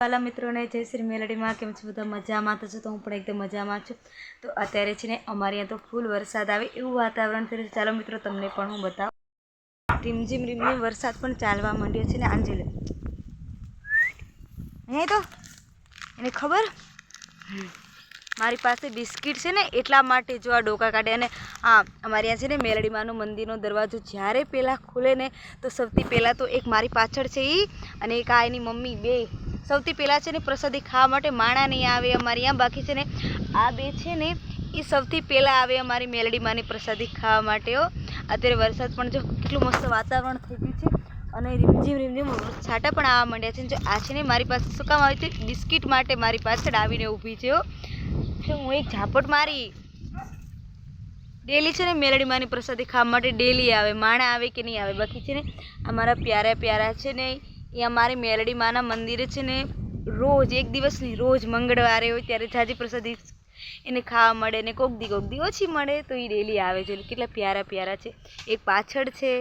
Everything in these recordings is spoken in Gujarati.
વાલા મિત્રોને જય શ્રી મેલડીમાં. કેમ છો બધા? મજામાં? તો છો તો હું પણ એકદમ મજામાં છું. તો અત્યારે છે ને અમારે અહીંયા તો ફૂલ વરસાદ આવે એવું વાતાવરણ થયું ચાલો મિત્રો, તમને પણ હું બતાવું. રીમઝીમ રીમઝીમ વરસાદ પણ ચાલવા માંડ્યો છે ને આંજે અહીંયા તો. એને ખબર? મારી પાસે બિસ્કિટ છે ને, એટલા માટે જો આ ડોકા કાઢે અને હા અમારે અહીંયા છે ને મેલડીમાનું મંદિરનો દરવાજો જ્યારે પહેલાં ખુલે ને, તો સૌથી પહેલાં તો એક મારી પાછળ છે એ અને એક આ એની મમ્મી બે. સૌથી પહેલાં છે ને પ્રસાદી ખાવા માટે માણા નહીં આવે અમારી આ બાકી છે ને આ બે છે ને એ સૌથી પહેલાં આવે અમારી મેલડીમાંની પ્રસાદી ખાવા માટે અત્યારે વરસાદ પણ જો કેટલું મસ્ત વાતાવરણ થઈ ગયું છે અને રીમઝીમ રીમઝીમ છાંટા પણ આવવા માંડ્યા છે જો આ છે ને મારી પાસે શું કામ આવી છે બિસ્કિટ માટે મારી પાછળ આવીને ઊભી છે, હું. એક ઝાપટ મારી. ડેલી છે ને મેલડીમાંની પ્રસાદી ખાવા માટે ડેલી આવે, માણા આવે કે નહીં આવે, બાકી છે ને અમારા પ્યારા પ્યારા છે ને એ અમારી મેલડીમાના મંદિરે છે ને રોજ એક દિવસ નહીં રોજ મંગળવારે હોય ત્યારે જાજી પ્રસાદી એને ખાવા મળે ને કોક દી કોક દી ઓછી મળે તો એ ડેલી આવે છે. કેટલા પ્યારા પ્યારા છે. એક પાછળ છે.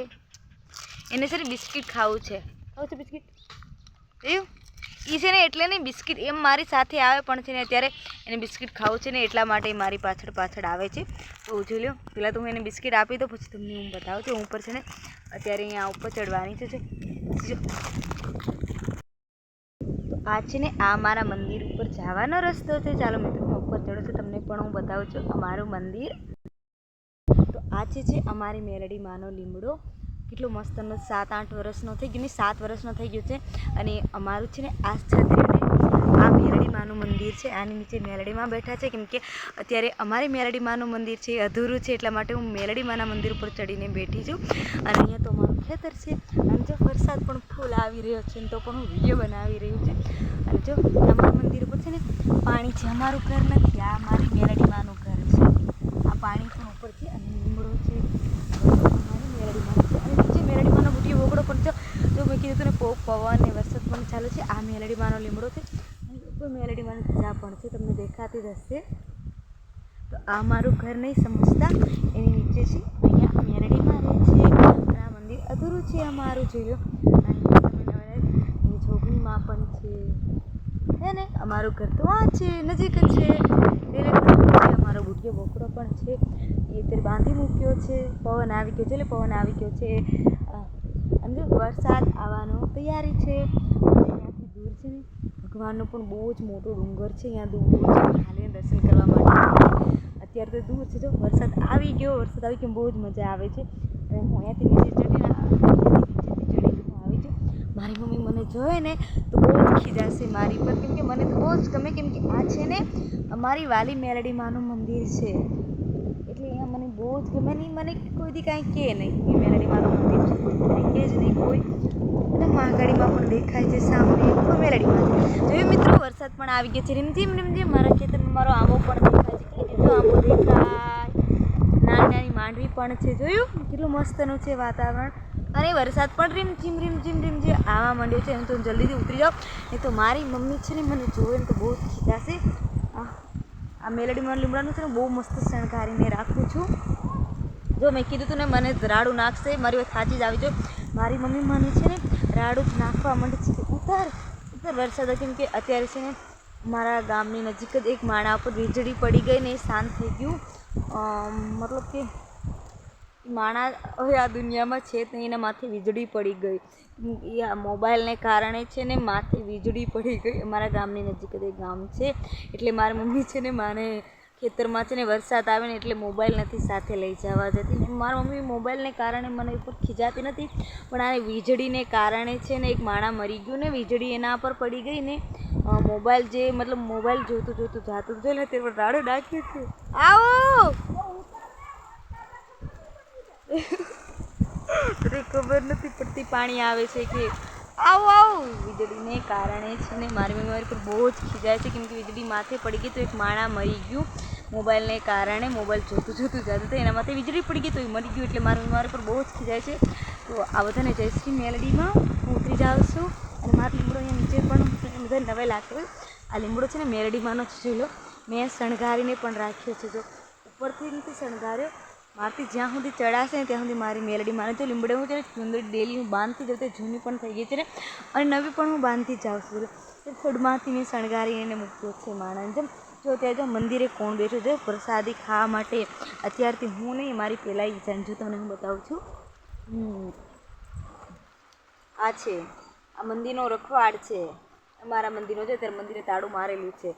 એને છે ને બિસ્કિટ ખાવું છે. ખાવું છે બિસ્કિટ? એવું? એ છે ને એટલે નહીં બિસ્કિટ એમ મારી સાથે આવે પણ છે ને અત્યારે એને બિસ્કિટ ખાવું છે ને એટલા માટે મારી પાછળ પાછળ આવે છે. તો જોઈ લો પહેલાં તો હું એને બિસ્કિટ આપી દઉં પછી તમને હું બતાવું છું. હું ઉપર છે ને અત્યારે અહીંયા ઉપર ચડવાની છે જો. આ છે ને આ મારા મંદિર ઉપર જવાનો રસ્તો છે. ચાલો મિત્રો, હું ઉપર ચડું છું. તમને પણ હું બતાવું છું અમારું મંદિર. તો આ છે અમારી મેલડી માનો લીમડો. કેટલો મસ્ત મસ્તનો સાત આઠ વર્ષનો થઈ ગયો ને, સાત વર્ષનો થઈ ગયો છે. અને અમારું છે ને આ મેરડી માનું મંદિર છે. આની નીચે મેલડીમાં બેઠા છે. કેમકે અત્યારે અમારી મેરડી માનું મંદિર છે અધૂરું છે. એટલા માટે હું મેલડી માના મંદિર ઉપર ચડીને બેઠી છું. અને અહીંયા તો ખેતર છે. અને જો વરસાદ પણ ફૂલ આવી રહ્યો છે ને તો પણ હું વીડિયો બનાવી રહ્યું છે. અને જો અમારા મંદિર ઉપર છે ને, પાણી છે અમારું ઘર નથી, આ મારી મેલડી માનું ઘર છે. આ પાણી પણ ઉપર છે અને લીમડો છે. અમારી મેલડીમાં છે. અને નીચે મેલડીમાંનો બુટીયો વગડો પણ છે જો મેં કીધું તને પો, પવન ને વરસાદ પણ ચાલુ છે. આ મેલડીમાંનો લીમડો છે. અને ઉપર ધજા પણ છે. તમને દેખાતી જ હશે. તો આ મારું ઘર નહીં, સમજતા. એની નીચે છે અહીંયા મેલડીમાં રહે છે અને આ મંદિર અધૂરું છે અમારું જોયું લો અને તમે નવા એની છોકરીમાં પણ છે. હે ને? અમારું ઘર તો આ છે, નજીક જ છે. અમારો બુટિયો બોકડો પણ છે. એ અત્યારે બાંધી મૂક્યો છે. પવન આવી ગયો છે. એટલે પવન આવી ગયો છે. અને વરસાદ આવવાનો તૈયારી છે. ત્યાંથી દૂર છે ને, ભગવાનનો પણ બહુ જ મોટો ડુંગર છે. અહીંયા દૂર ખાલી દર્શન કરવા માટે. અત્યારે તો દૂર છે. જો, વરસાદ આવી ગયો. વરસાદ આવી ગયો બહુ જ મજા આવે છે. અને હું અહીંયાથી નીચે ચડીને આવી છું મારી મમ્મી મને જોવે ને તો બહુ જ ખીજાશે મારી પર. કેમ કે મને તો બહુ જ ગમે, કેમ કે આ છે ને અમારી વાલી મેલડી માનું મંદિર છે. એટલે અહીંયા મને બહુ જ ગમે નહીં મને કોઈ દી કાંઈ કહે નહીં કે મેલડી માનું મંદિર છે. કોઈ કહે જ નહીં કોઈ. અને મહાકાળીમાં પણ દેખાય છે સામે મેરડીમાં જોયું મિત્રો, વરસાદ પણ આવી ગયો છે. રીમઝીમ રીમઝીમ, મારા ખેતરમાં મારો આંબો પણ દેખાય છે કેટલો આંબો દેખાય નાની નાની માંડવી પણ છે, જોયું? કેટલું મસ્તનું છે વાતાવરણ. અને વરસાદ પણ રીમ ચીમ રીમ ઝીમ રીમ જે આવવા માંડ્યો છે, એમ તો જલ્દીથી ઉતરી જાઓ નહીં તો મારી મમ્મી છે ને મને જોવે ને તો બહુ ખીજાશે આ આ મેલડીમાં લીમડાનું છે ને બહુ મસ્ત શણગારીને રાખું છું. જો મેં કીધું તું ને, મને રાડું નાખશે, મારી વાત સાચી જ આવી જો મારી મમ્મી મને છે ને રાડું નાખવા માંડે છે ઉતાર ઉતાર વરસાદ. કેમ કે અત્યારે છે ને મારા ગામની નજીક જ એક માળા ઉપર વીજળી પડી ગઈ ને એ શાંત થઈ ગયું. મતલબ કે માણા હવે આ દુનિયામાં છે નહીં એના માથે વીજળી પડી ગઈ. આ મોબાઈલને કારણે છે ને માથે વીજળી પડી ગઈ. અમારા ગામની નજીક જ ગામ છે. એટલે મારી મમ્મી છે ને માને ખેતરમાં છે ને વરસાદ આવે ને એટલે મોબાઈલ નથી સાથે લઈ જવા જતી. ને મારી મમ્મી મોબાઈલને કારણે મને ઉપર ખીજાતી નથી. પણ આ વીજળીને કારણે છે ને એક માણા મરી ગયું ને વીજળી એના પર પડી ગઈ ને મોબાઈલ જે મતલબ મોબાઈલ જોતું જોતું જાતું. જોઈ લે તે પર રાડો નાખ્યું છે. આવો! તને ખબર નથી પડતી પાણી આવે છે કે આવું આવું. વીજળીને કારણે છે ને મારી મમ્મી મારી પર બહુ જ ખીજાય છે. કેમ કે વીજળી માથે પડી ગઈ તો એક માણા મરી ગયું. મોબાઈલને કારણે મોબાઈલ જોતું જોતું, જતું તો એના માથે વીજળી પડી ગઈ તો એ મરી ગયું એટલે મારી મમ્મી મારી પર બહુ જ ખીજાય છે. તો આ બધાને જયશ્રી મેલડીમાં. હું ઉતરી જાઉં છું અને મારો લીમડો અહીંયા નીચે પણ બધા નવે લાગ્યો આ લીમડો છે ને મેલડીમાંનો જ જોઈ લો મેં શણગારીને પણ રાખ્યો છે. જો ઉપરથી નથી શણગાર્યો મારથી જ્યાં સુધી ચડાશે ત્યાં સુધી મારી મેલડી મારે તો લીમડે હું ત્યારે સુંદર ડેલી હું બાંધતી જતી જૂની પણ થઈ ગઈ છે ને. અને નવી પણ હું બાંધતી જાઉં છું. ખોડમાંથી મેં શણગારીને મૂક્યો છે માણસ જેમ જો ત્યાં જો મંદિરે કોણ બેઠું છે, પ્રસાદી ખાવા માટે અત્યારથી હું નહીં, મારી પહેલાં ઈચ્છા જો તમને હું બતાવું છું. આ છે. આ મંદિરનો રખવાડ છે. મારા મંદિરનો છે, ત્યારે મંદિરે તાળું મારેલું છે.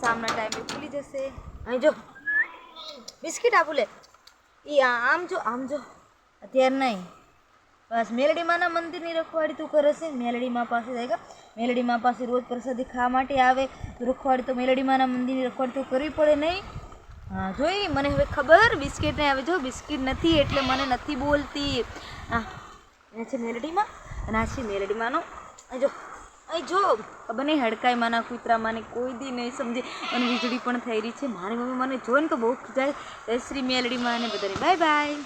સામના ટાઈમે ખુલી જશે. અહીં જો. બિસ્કિટ આપું લે. એ આમ જો આમ જો. અત્યારે નહીં. બસ મેલડીમાના મંદિરની રખવાડી તું કરે છે મેલડીમાં પાસે જાય મેલડીમાં પાસે રોજ પ્રસાદી ખાવા માટે આવે, રખવાડી તો મેલડીમાના મંદિરની રખવાડી તો કરવી પડે નહીં. હા, જોઈ, મને હવે ખબર, બિસ્કિટ નહીં આવે. જો, બિસ્કિટ નથી એટલે મને નથી બોલતી. હા આ છે મેલડીમાં અને આ છે મેલડીમાંનો જો. જો બને હડકાઈ માના કૂતરા કોઈ દી નહીં સમજે. અને વીજળી પણ થઈ રહી છે. મારી મમ્મી મને જોઈને તો બહુ ખીજાય. જય શ્રી મેલડી માને બધાને. Bye bye.